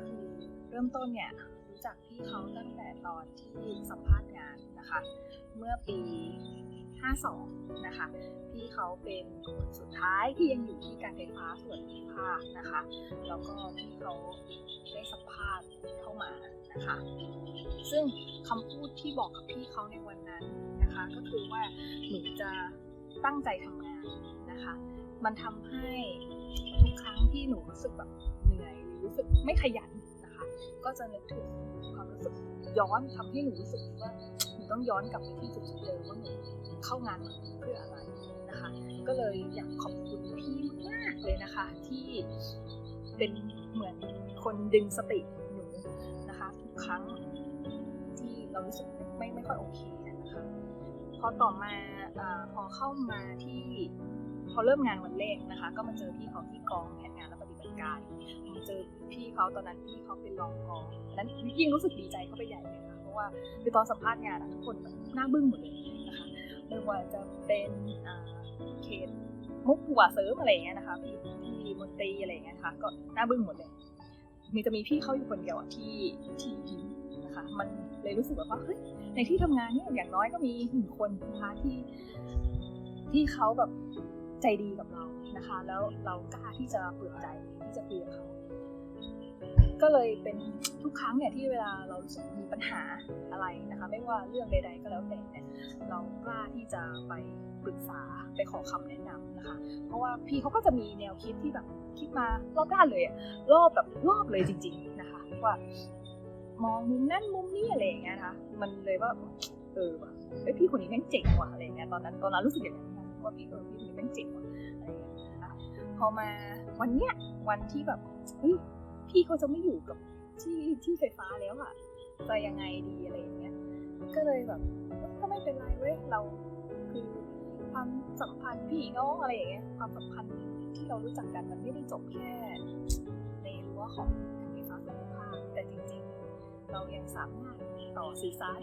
็คือเริ่มต้นเนี่ยรู้จักพี่เขาตั้งแต่ตอนที่สัมภาษณ์งานนะคะ เมื่อปี 52 นะคะ พี่เขาเป็นคนสุดท้ายที่ยังอยู่ที่การไฟฟ้าส่วนภูมิภาคนะคะ แล้วก็พี่เขาได้สัมภาษณ์เข้ามานะคะ ซึ่งคำพูดที่บอกกับพี่เขาในวันนั้นนะคะ ก็คือว่าหนูจะตั้งใจทำงานนะคะ มันทำให้ทุกครั้งที่หนูรู้สึกแบบเหนื่อยหรือรู้สึกไม่ขยัน ก็จะนึกถึงความรู้สึกย้อนทำให้หนูรู้สึกว่าหนูต้องย้อนกลับไปที่จุดเดิมว่าหนูเข้างานมาเพื่ออะไรนะคะ ก็เลยอยากขอบคุณพี่มากเลยนะคะ ที่เป็นเหมือนคนดึงสติหนูนะคะทุกครั้งที่เรารู้สึกไม่ไม่ค่อยโอเคนะคะพอต่อมาอาพอเข้ามาที่พอเริ่มงานวันแรกนะคะ ก็มาเจอพี่เขาที่กองแผนงานและ ปฏิบัติการมาเจอพี่เขาตอนนั้นพี่เขาเป็นรองกองนั้นยิ่งรู้สึกดีใจเข้าไปใหญ่เลยค่ะเพราะว่าคือตอนสัมภาษณ์งานอะทุกคนหน้าบึ้งหมดเลยนะคะไม่ว่าจะเป็นเขตมุกผัวเสริมอะไรอย่างเงี้ยนะคะพี่พี่มนตรีอะไรอย่างเงี้ยนะคะก็หน้าบึ้งหมดเลย มีจะมีพี่เขาอยู่คนเดียวที่ที่ยิ้มนะคะมันเลยรู้สึกแบบว่าเฮ้ยในที่ทำงานเนี่ยอย่างน้อยก็มีหนึ่งคนนะคะที่ที่เขาแบบ ใจดีกับเรานะคะ แล้วเรากล้าที่จะเปิดใจที่จะคุยกับเขาก็เลยเป็นทุกครั้งเนี่ยที่เวลาเรารู้สึกมีปัญหาอะไรนะคะ ไม่ว่าเรื่องใด ๆ ก็แล้วแต่เนี่ยเรากล้าที่จะไปปรึกษาไปขอคำแนะนำนะคะ เพราะว่าพี่เขาก็จะมีแนวคิดที่แบบคิดมารอบด้านเลยอะรอบแบบรอบเลยจริง ๆนะคะ ว่ามองมุมนั้นมุมนี้อะไรอย่างเงี้ยนะคะมันเลยว่าเออว่ะเอ้พี่คนนี้แม่งเจ๋งว่ะอะไรอย่างเงี้ยตอนนั้นตอนนั้นรู้สึกอย่างนั้นนะ ว่าพี่เออพี่คนนี้แม่งเจ๋งว่ะอะไรอย่างเงี้ยนะคะพอมาวันเนี้ยวันที่แบบเฮ้ยพี่เขาจะไม่อยู่กับที่ที่ไฟฟ้าแล้วอะจะยังไงดีอะไรอย่างเงี้ยก็เลยแบบก็ไม่เป็นไรเว้ยเราคือความสัมพันธ์พี่น้องอะไรอย่างเงี้ยความสัมพันธ์ที่เรารู้จักกันมันไม่ได้จบแค่ในรั้วของไฟฟ้าส่วนภูมิภาคแต่จริงๆ เรายังสามารถต่อสื่อสาร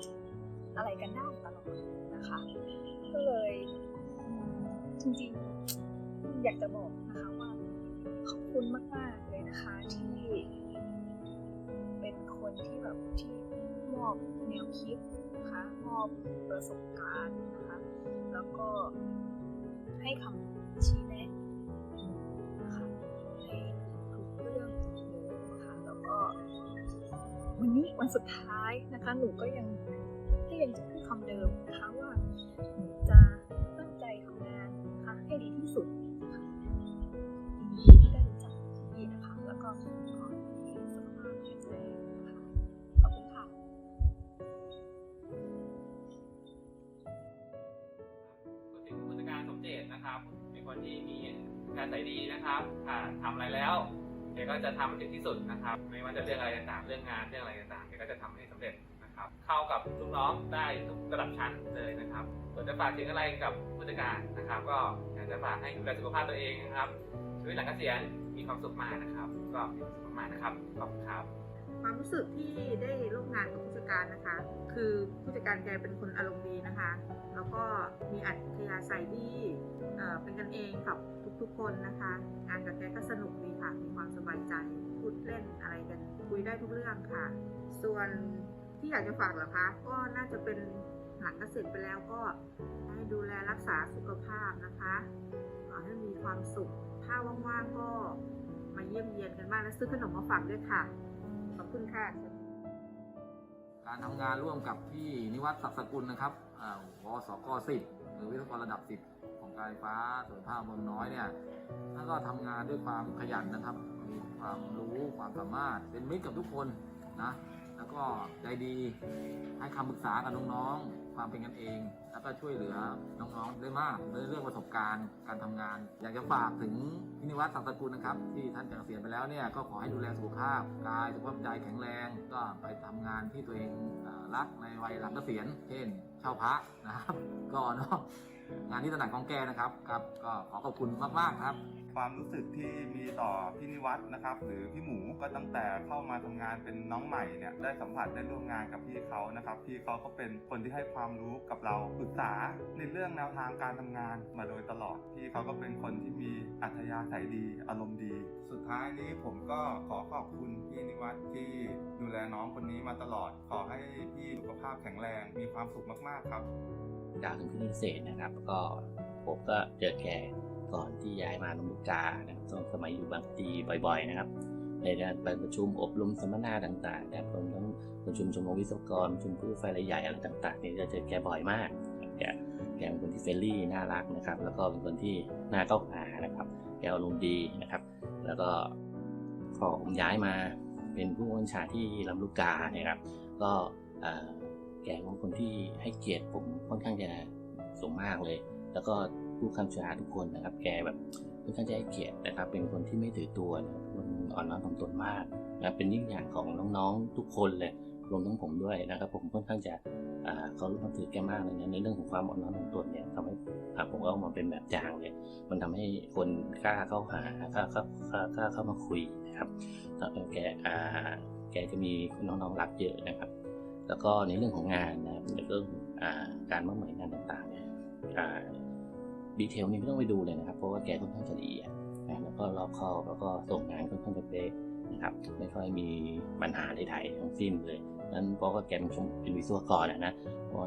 อะไรกันได้ตลอดนะคะ จริงๆ อยากจะบอกนะคะว่าขอบคุณมากๆเลยนะคะที่ เป็นคนที่แบบที่มอบแนวคิดนะคะมอบประสบการณ์นะคะ แล้วก็ให้คำชี้แนะนะคะในทุกเรื่องเลยนะคะแล้วก็วันนี้วันสุดท้ายนะคะหนูก็ยังก็ยังจะพูดคำเดิมนะคะว่า ใจดีนะครับอ่าทำอะไรแล้วแกก็จะทำให้ถึงที่สุดนะครับ ไม่ว่าจะเรื่องอะไรต่างเรื่องงานเรื่องอะไรต่างแกก็จะทำให้สำเร็จนะครับ เข้ากับลูกน้องได้ทุกระดับชั้นเลยนะครับส่วนจะฝากถึงอะไรกับผู้จัดการนะครับ ก็อยากจะฝากให้ดูแลสุขภาพตัวเองนะครับชีวิตหลังเกษียณมีความสุขมากนะครับ ก็มีความสุขมากนะครับขอบคุณครับ ความรู้สึกที่ได้ร่วมงานกับผู้จัดการนะคะ คือผู้จัดการแกเป็นคนอารมณ์ดีนะคะ แล้วก็มีอัธยาศัยที่เอ่อเป็นกันเองกับทุกๆคนนะคะ งานกับแกก็สนุกดีค่ะ มีความสบายใจ พูดเล่นอะไรกันคุยได้ทุกเรื่องค่ะ ส่วนที่อยากจะฝากเหรอคะ ก็น่าจะเป็นหลังเกษียณไปแล้วก็ให้ดูแลรักษาสุขภาพนะคะขอให้มีความสุข ถ้าว่างๆก็มาเยี่ยมเยียนกันบ้างและซื้อขนมมาฝากด้วยค่ะ ขอบคุณค่ะ การทำงานร่วมกับพี่นิวัฒน์ศักดิ์สกุลนะครับอ่าวสกสิบหรือวิศวกรระดับสิบของการไฟฟ้าส่วนภาคเมืองน้อยเนี่ยท่านก็ทำงานด้วยความขยันนะครับ มีความรู้ความสามารถเป็นมิตรกับทุกคนนะ แล้วก็ใจดีให้คำปรึกษากับน้องๆ ความเป็นกันเอง แล้วก็ช่วยเหลือน้องๆได้มากในเรื่องประสบการณ์ การทำงาน อยากจะฝากถึงพินิวัตรสังสกุลนะครับ ที่ท่านจะเกษียณไปแล้วเนี่ยก็ขอให้ดูแลสุขภาพกายสุขภาพใจแข็งแรง ก็ไปทำงานที่ตัวเองรักในวัยหลังเกษียณเช่นเช่าพระนะครับก็เนาะ งานที่ถนัดของแกนะครับครับ ก็ขอขอบคุณมากๆครับ ความรู้สึกที่มีต่อพี่นิวัฒน์นะครับ หรือพี่หมูก็ตั้งแต่เข้ามาทำงานเป็นน้องใหม่เนี่ยได้สัมผัสได้ร่วมงานกับพี่เขานะครับ พี่เขาก็เป็นคนที่ให้ความรู้กับเราปรึกษาในเรื่องแนวทางการทำงานมาโดยตลอด พี่เขาก็เป็นคนที่มีอัธยาศัยดี อารมณ์ดี สุดท้ายนี้ผมก็ขอขอบคุณพี่นิวัฒน์ที่ดูแลน้องคนนี้มาตลอด ขอให้พี่สุขภาพแข็งแรงมีความสุขมากๆครับ กาวถึงพิเศษนะครับ ก็ผมก็เจอแกก่อนที่ย้ายมาลำลูกกานะครับตอนสมัยอยู่บางพลีบ่อย ๆ นะครับ ในการไปประชุมอบรมสัมมนาต่างๆนะครับรวมทั้งประชุมชมรมวิศวกรประชุมผู้ไฟรายใหญ่อะไรต่างๆนี่จะเจอแกบ่อยมากแกแกเป็นคนที่เฟรนลี่น่ารักนะครับ แล้วก็เป็นคนที่น่าเข้าหานะครับ แกอารมณ์ดีนะครับ แล้วก็พอผมย้ายมาเป็นผู้บัญชาที่ลำลูกกาเนี่ยครับ ก็ แกเป็นคนที่ให้เกียรติผมค่อนข้างจะสูงมากเลย แล้วก็ผู้คำชาทุกคนนะครับ แกแบบค่อนข้างจะให้เกียรตินะครับ เป็นคนที่ไม่ถือตัวนะครับคนอ่อนน้อมถ่อมตนมากนะเป็นยิ่งอย่างของน้องๆทุกคนเลยรวมทั้งผมด้วยนะครับ ผมค่อนข้างจะอ่าเขารู้นับถือแกมากเลยนะในเรื่องของความอ่อนน้อมถ่อมตนเนี่ยทำให้ผมก็เอามาเป็นแบบอย่างเลยมันทำให้คนกล้าเข้าหากล้าเข้ากล้าเข้ามาคุยนะครับแล้วแกแกจะมีน้องๆรักเยอะนะครับ แล้วก็ในเรื่องของงานนะครับในเรื่องอการมอบหมายงานต่างๆเนี่ยดีเทลนี่ไม่ต้องไปดูเลยนะครับ เพราะว่าแกค่อนข้างจะละเอียดนะแล้วก็รอบคอบแล้วก็ส่งงานค่อนข้างจะเป๊ะนะครับ ไม่ค่อยมีปัญหาใดๆทั้งสิ้นเลย นั้นเพราะว่าแกเป็นชมเป็นวิศวกรนะนะเพราะ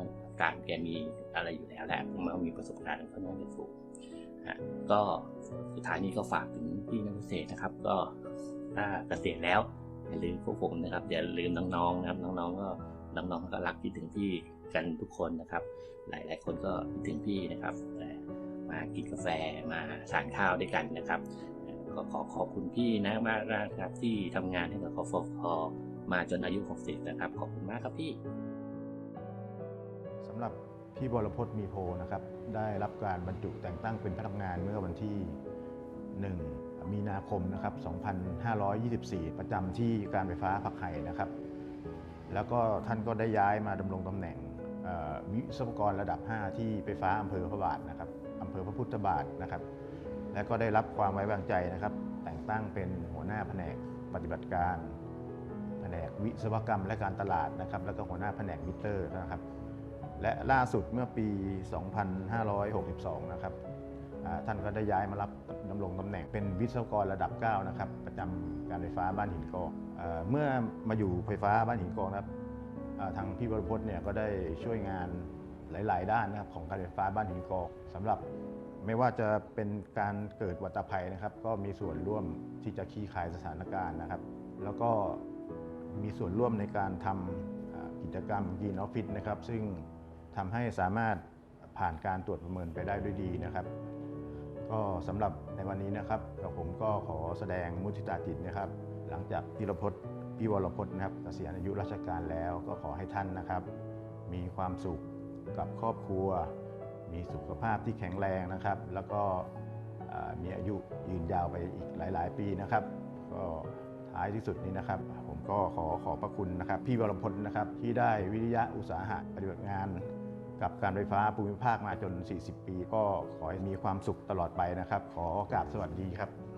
การแกมีอะไรอยู่แล้วแหละมว่ามีประสบการณ์ค่อนข้างจะสูงฮะก็สุดท้ายนี้ก็ฝากถึงพี่นักเกษตรนะครับ ก็ถ้าเกษียณแล้วอย่าลืมพวกผมนะครับอย่าลืมน้องๆนะครับน้องๆก็ น้องๆก็รักคิดถึงพี่กันทุกคนนะครับ หลายๆ คนก็คิดถึงพี่นะครับ มากินกาแฟมาทานข้าวด้วยกันนะครับก็ขอขอบคุณพี่นะมากนะครับที่ทำงานให้กับคอฟคมาจนอายุ60นะครับ ขอบคุณมากครับพี่สำหรับพี่บรพจน์มีโพนะครับได้รับการบรรจุแต่งตั้งเป็นพนักงานเมื่อวันที่ 1 มีนาคมนะครับ 2524 ประจำที่การไฟฟ้าผักไห่นะครับ แล้วก็ท่านก็ได้ย้ายมาดำรงตำแหน่งวิศวกรระดับ 5 ที่ไฟฟ้าอำเภอพระบาทนะครับอำเภอพระพุทธบาทนะครับ และก็ได้รับความไว้วางใจนะครับ แต่งตั้งเป็นหัวหน้าแผนกปฏิบัติการ แผนกวิศวกรรมและการตลาดนะครับ แล้วก็หัวหน้าแผนกมิเตอร์นะครับ และล่าสุดเมื่อปี 2562 นะครับ ท่านก็ได้ย้ายมารับดำรงตำแหน่งเป็นวิศวกรระดับ9นะครับประจำการไฟฟ้าบ้านหินกองเมื่อมาอยู่ไฟฟ้าบ้านหินกองนะครับทางพี่บรพจน์เนี่ยก็ได้ช่วยงานหลาย ๆ ด้านนะครับของการไฟฟ้าบ้านหินกองสำหรับไม่ว่าจะเป็นการเกิดวัตภัยนะครับ ก็มีส่วนร่วมที่จะคลี่คลายสถานการณ์นะครับ แล้วก็มีส่วนร่วมในการทำอ่ากิจกรรม Green Office นะครับ ซึ่งทำให้สามารถผ่านการตรวจประเมินไปได้ด้วยดีนะครับ ก็สำหรับในวันนี้นะครับกับผมก็ขอแสดงมุทิตาจิตนะครับ หลังจากพี่รพจน์พี่วรพจน์นะครับเกษียณอายุราชการแล้วก็ขอให้ท่านนะครับ มีความสุขกับครอบครัว มีสุขภาพที่แข็งแรงนะครับ แล้วก็มีอายุยืนยาวไปอีกหลาย ๆ ปีนะครับ ก็ท้ายที่สุดนี้นะครับ ผมก็ขอขอบพระคุณนะครับ พี่วรพจน์นะครับที่ได้วิริยะอุตสาหะปฏิบัติงาน กับการไฟฟ้าภูมิภาคมาจน 40 ปี ก็ขอให้มีความสุขตลอดไปนะครับ ขอกราบสวัสดีครับ